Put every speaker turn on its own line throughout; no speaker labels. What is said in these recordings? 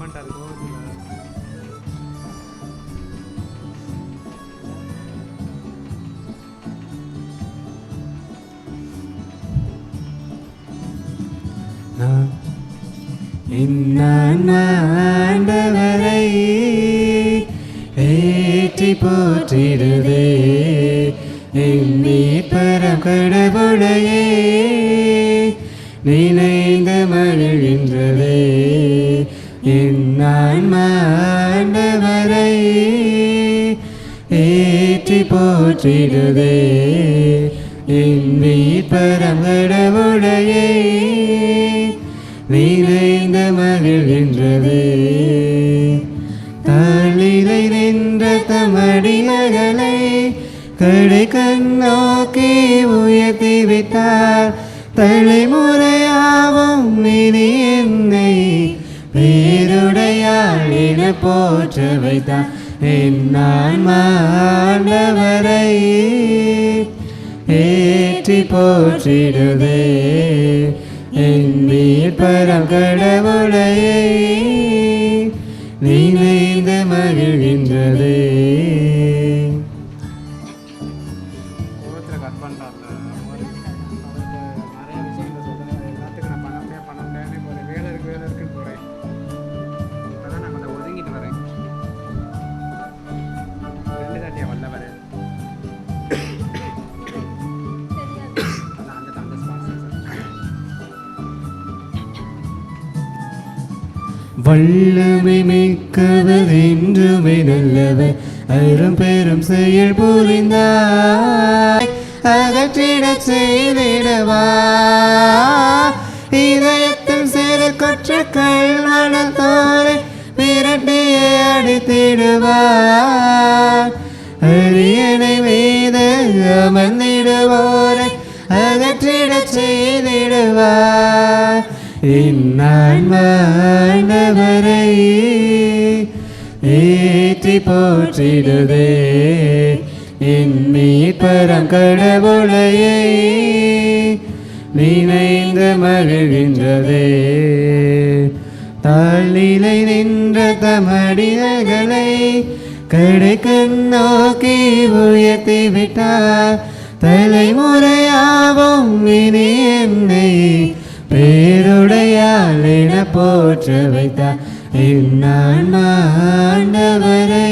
பண்ணிட்டாரு இருக்கும் ஆண்டவரை ஏற்றி போற்றிடுதே? எண்ணி பரம் கடவுளையே நினைந்த மகிழ்கின்றதே? ஆண்டவரை ஏற்றி போற்றிடுதே. எண்ணி பரம் கடவுளையே நினைந்து மகிழ்கின்றது தாளிலை நின்ற தமடி மகளை கடை கண்ணோக்கி உயர்த்தி விட்டார் தலைமுறையாவும் நினை போற்ற வைத்தார். என்னான் மாண்டவரை ஏற்றி போற்றிடுதே என் பரம் கடவுளையே நினைந்து மகிழ்கின்றதே. வல்லமை மிக்கவர் என்றுமே நல்லவர். அரும் பெரும் செயல் புரிந்தார் அகற்றிட செய்திடவா. இன்னான் ஏற்றி போற்றிடுதே. என் மீட்பரம் கடவுளையே நினைந்து மகிழ்கின்றதே. தாழ்நிலை நின்ற தமடிகளை கடைக்கு நோக்கி உயர்த்தி விட்டார் தலைமுறையாவும் இனி என்னை பேருடையால் என போற்ற வைத்தார் இன்னான் ஆண்டவரை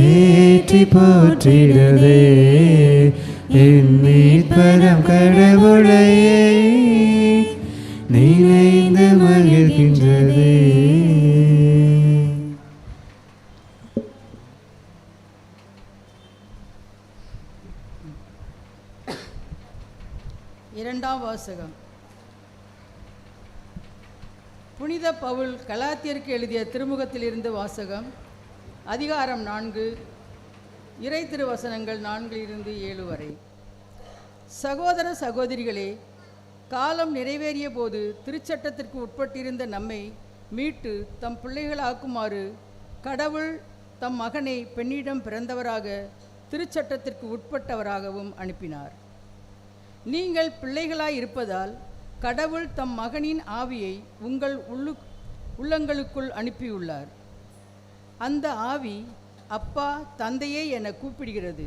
ஏற்றி போற்றிடுதே என் மீட்பரம் கடவுளையே நினைந்து மகிழ்கின்றது.
இரண்டாம் வாசகம். புனித பவுல் கலாத்தியருக்கு எழுதிய திருமுகத்திலிருந்து வாசகம் அதிகாரம் நான்கு இறை திருவசனங்கள் நான்கிலிருந்து ஏழு வரை. சகோதர சகோதரிகளே காலம் நிறைவேறிய போது திருச்சட்டத்திற்கு உட்பட்டிருந்த நம்மை மீட்டு தம் பிள்ளைகளாக்குமாறு கடவுள் தம் மகனை பெண்ணிடம் பிறந்தவராக திருச்சட்டத்திற்கு உட்பட்டவராகவும் அனுப்பினார். நீங்கள் பிள்ளைகளாய் இருப்பதால் கடவுள் தம் மகனின் ஆவியை உங்கள் உள்ளு உள்ளங்களுக்குள் அனுப்பியுள்ளார். அந்த ஆவி அப்பா தந்தையே என கூப்பிடுகிறது.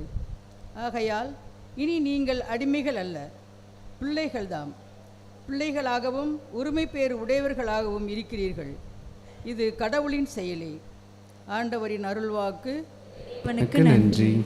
ஆகையால் இனி நீங்கள் அடிமைகள் அல்ல பிள்ளைகள்தாம் பிள்ளைகளாகவும் உரிமை பேர் உடையவர்களாகவும் இருக்கிறீர்கள். இது கடவுளின் செயலே. ஆண்டவரின் அருள்வாக்கு.
நன்றி.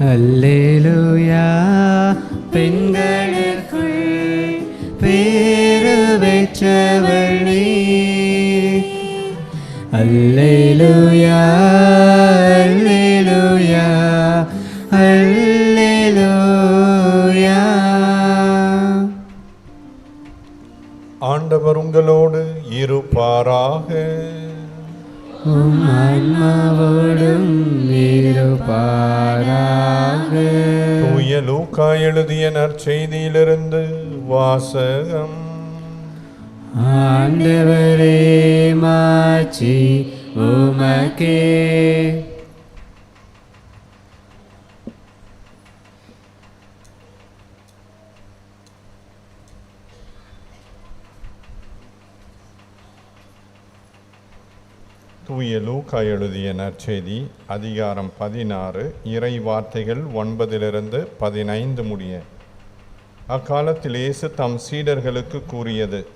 அல்லேலூயா. பெண்களுக்குள் பேரு பெற்றவள் நீ. அல்லே அல்லேலூயா அல்லேலூயா அல்லேலூயா.
ஆண்டவர் உங்களோடு இருப்பாராக.
உம் ஆன்மாவோடும் இருப்பாராக.
தூய லூக்கா எழுதிய நற்செய்தியிலிருந்து வாசகம்.
ஆண்டவரே மாட்சி உமக்கே.
தூய லூக்கா எழுதிய நற்செய்தி அதிகாரம் பதினாறு இறை வார்த்தைகள் ஒன்பதிலிருந்து பதினைந்து முடிய. அக்காலத்தில் இயேசு தம் சீடர்களுக்கு கூறியது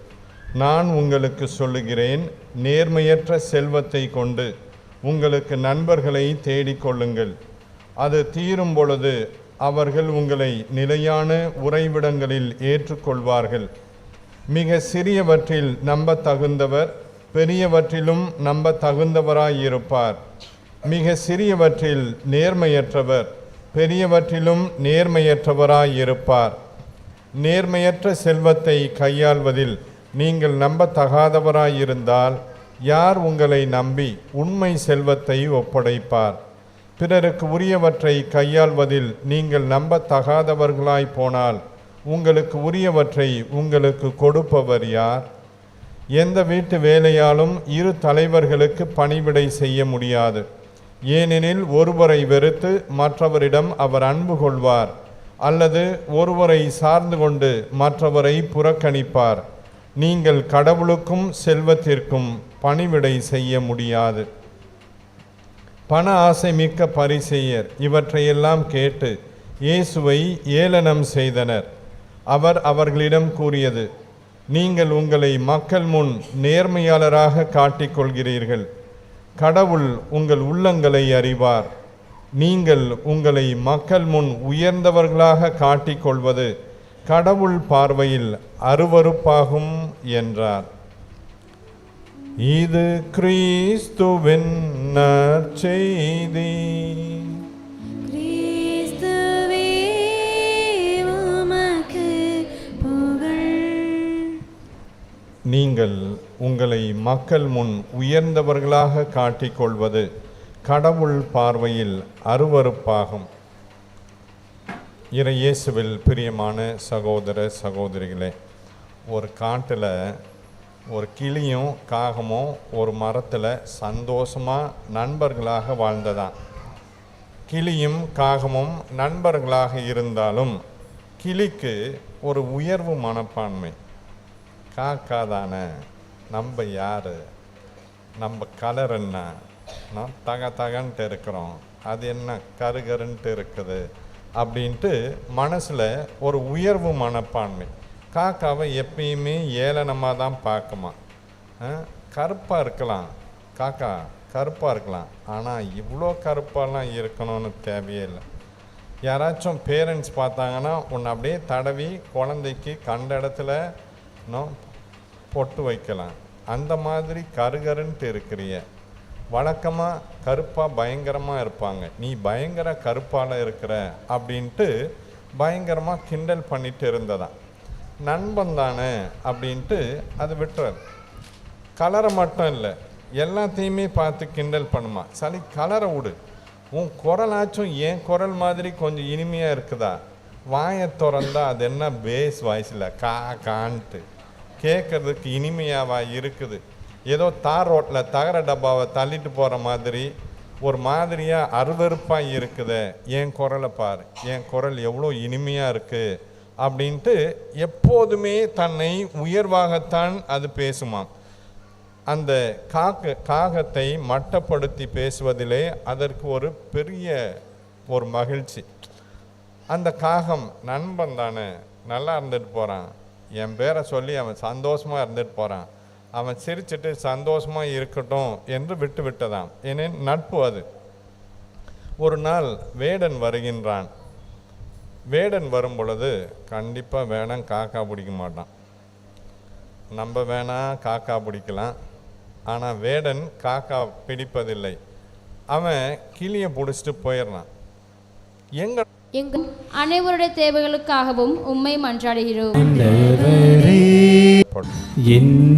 நான் உங்களுக்கு சொல்லுகிறேன் நேர்மையற்ற செல்வத்தை கொண்டு உங்களுக்கு நண்பர்களை தேடிக்கொள்ளுங்கள் அது தீரும் பொழுது அவர்கள் உங்களை நிலையான உறைவிடங்களில் ஏற்றுக்கொள்வார்கள். மிக சிறியவற்றில் நம்பத்தகுந்தவர் தகுந்தவர் பெரியவற்றிலும் நம்ப தகுந்தவராயிருப்பார் மிக சிறியவற்றில் நேர்மையற்றவர் பெரியவற்றிலும் நேர்மையற்றவராயிருப்பார். நேர்மையற்ற செல்வத்தை கையாள்வதில் நீங்கள் நம்பத்தகாதவராயிருந்தால் யார் உங்களை நம்பி உண்மை செல்வத்தை ஒப்படைப்பார்? பிறருக்கு உரியவற்றை கையாள்வதில் நீங்கள் நம்பத்தகாதவர்களாய் போனால் உங்களுக்கு உரியவற்றை உங்களுக்கு கொடுப்பவர் யார்? எந்த வீட்டு வேலையாலும் இரு தலைவர்களுக்கு பணிவிடை செய்ய முடியாது. ஏனெனில் ஒருவரை வெறுத்து மற்றவரிடம் அவர் அன்பு கொள்வார் அல்லது ஒருவரை சார்ந்து கொண்டு மற்றவரை புறக்கணிப்பார். நீங்கள் கடவுளுக்கும் செல்வத்திற்கும் பணிவிடை செய்ய முடியாது. பண ஆசை மிக்க பரிசெயர் இவற்றையெல்லாம் கேட்டு இயேசுவை ஏளனம் செய்தனர். அவர் அவர்களிடம் கூறியது நீங்கள் உங்களை மக்கள் முன் நேர்மையாளராக காட்டிக்கொள்கிறீர்கள். கடவுள் உங்கள் உள்ளங்களை அறிவார். நீங்கள் உங்களை மக்கள் முன் உயர்ந்தவர்களாக காட்டிக்கொள்வது கடவுள் பார்வையில் அருவருப்பாகும் என்றார். இது கிறிஸ்துவின் நற்செய்தி. நீங்கள் உங்களை மக்கள் முன் உயர்ந்தவர்களாக காட்டிக்கொள்வது கடவுள் பார்வையில் அருவறுப்பாகும் இறையேசுவில் பிரியமான சகோதர சகோதரிகளே ஒரு காட்டில் ஒரு கிளியும் காகமும் ஒரு மரத்தில் சந்தோஷமாக நண்பர்களாக வாழ்ந்ததான் கிளியும் காகமும் நண்பர்களாக இருந்தாலும் கிளிக்கு ஒரு உயர்வு மனப்பான்மை. காக்கா தானே நம்ம யார்? நம்ம கலர் என்ன? நான் தக தகன்ட்டு இருக்கிறோம். அது என்ன? கருகருன்ட்டு இருக்குது. அப்படின்ட்டு மனசில் ஒரு உயர்வு மனப்பான்மை. காக்காவை எப்பயுமே ஏளனமாக தான் பார்க்குமா? கருப்பாக இருக்கலாம். காக்கா கருப்பாக இருக்கலாம். ஆனால் இவ்வளோ கருப்பாலாம் இருக்கணும்னு தேவையே இல்லை. யாராச்சும் பேரண்ட்ஸ் பார்த்தாங்கன்னா உன்னை அப்படியே தடவி குழந்தைக்கு கண்ட இடத்துல இன்னும் பொட்டு வைக்கலாம். அந்த மாதிரி கருகருன்ட்டு இருக்கிறிய வழக்கமாக கருப்பாக பயங்கரமாக இருப்பாங்க. நீ பயங்கர கருப்பால் இருக்கிற அப்படின்ட்டு பயங்கரமாக கிண்டல் பண்ணிட்டு இருந்ததான் நண்பன் தானே அப்படின்ட்டு அது விட்டுறது கலரை மட்டும் இல்லை எல்லாத்தையுமே பார்த்து கிண்டல் பண்ணுமா? சரி கலரை விடு. உன் குரலாச்சும் என் குரல் மாதிரி கொஞ்சம் இனிமையாக இருக்குதா? வாயை திறந்தா அது என்ன பேஸ் வாய்ஸில் கா கான்ட்டு. கேட்கறதுக்கு இனிமையாவா இருக்குது? ஏதோ தார் ரோட்டில் தகர டப்பாவை தள்ளிட்டு போகிற மாதிரி ஒரு மாதிரியாக அருவருப்பாக இருக்குது. என் குரலை பார். என் குரல் எவ்வளோ இனிமையாக இருக்குது அப்படின்ட்டு எப்போதுமே தன்னை உயர்வாகத்தான் அது பேசுமாம். அந்த காக்க காகத்தை மட்டப்படுத்தி பேசுவதிலே அதற்கு ஒரு பெரிய ஒரு மகிழ்ச்சி. அந்த காகம் நண்பன் தானே. நல்லா இருந்துட்டு போகிறான் என் பேரை சொல்லி அவன் சந்தோஷமாக இருந்துட்டு போகிறான் அவன் சிரிச்சிட்டு சந்தோஷமாக இருக்கட்டும் என்று விட்டு விட்டதாம். ஏனென் நட்பு அது. ஒரு நாள் வேடன் வருகின்றான். வேடன் வரும் பொழுது கண்டிப்பாக வேடன் காக்கா பிடிக்க மாட்டான். நம்ம வேணா காக்கா பிடிக்கலாம். ஆனால் வேடன் காக்கா பிடிப்பதில்லை. அவன் கிளியை பிடிச்சிட்டு போயிடுறான். எங்க
எங்கள் அனைவருடைய தேவைகளுக்காகவும் உம்மை மன்றாடுகிறோம்.
என்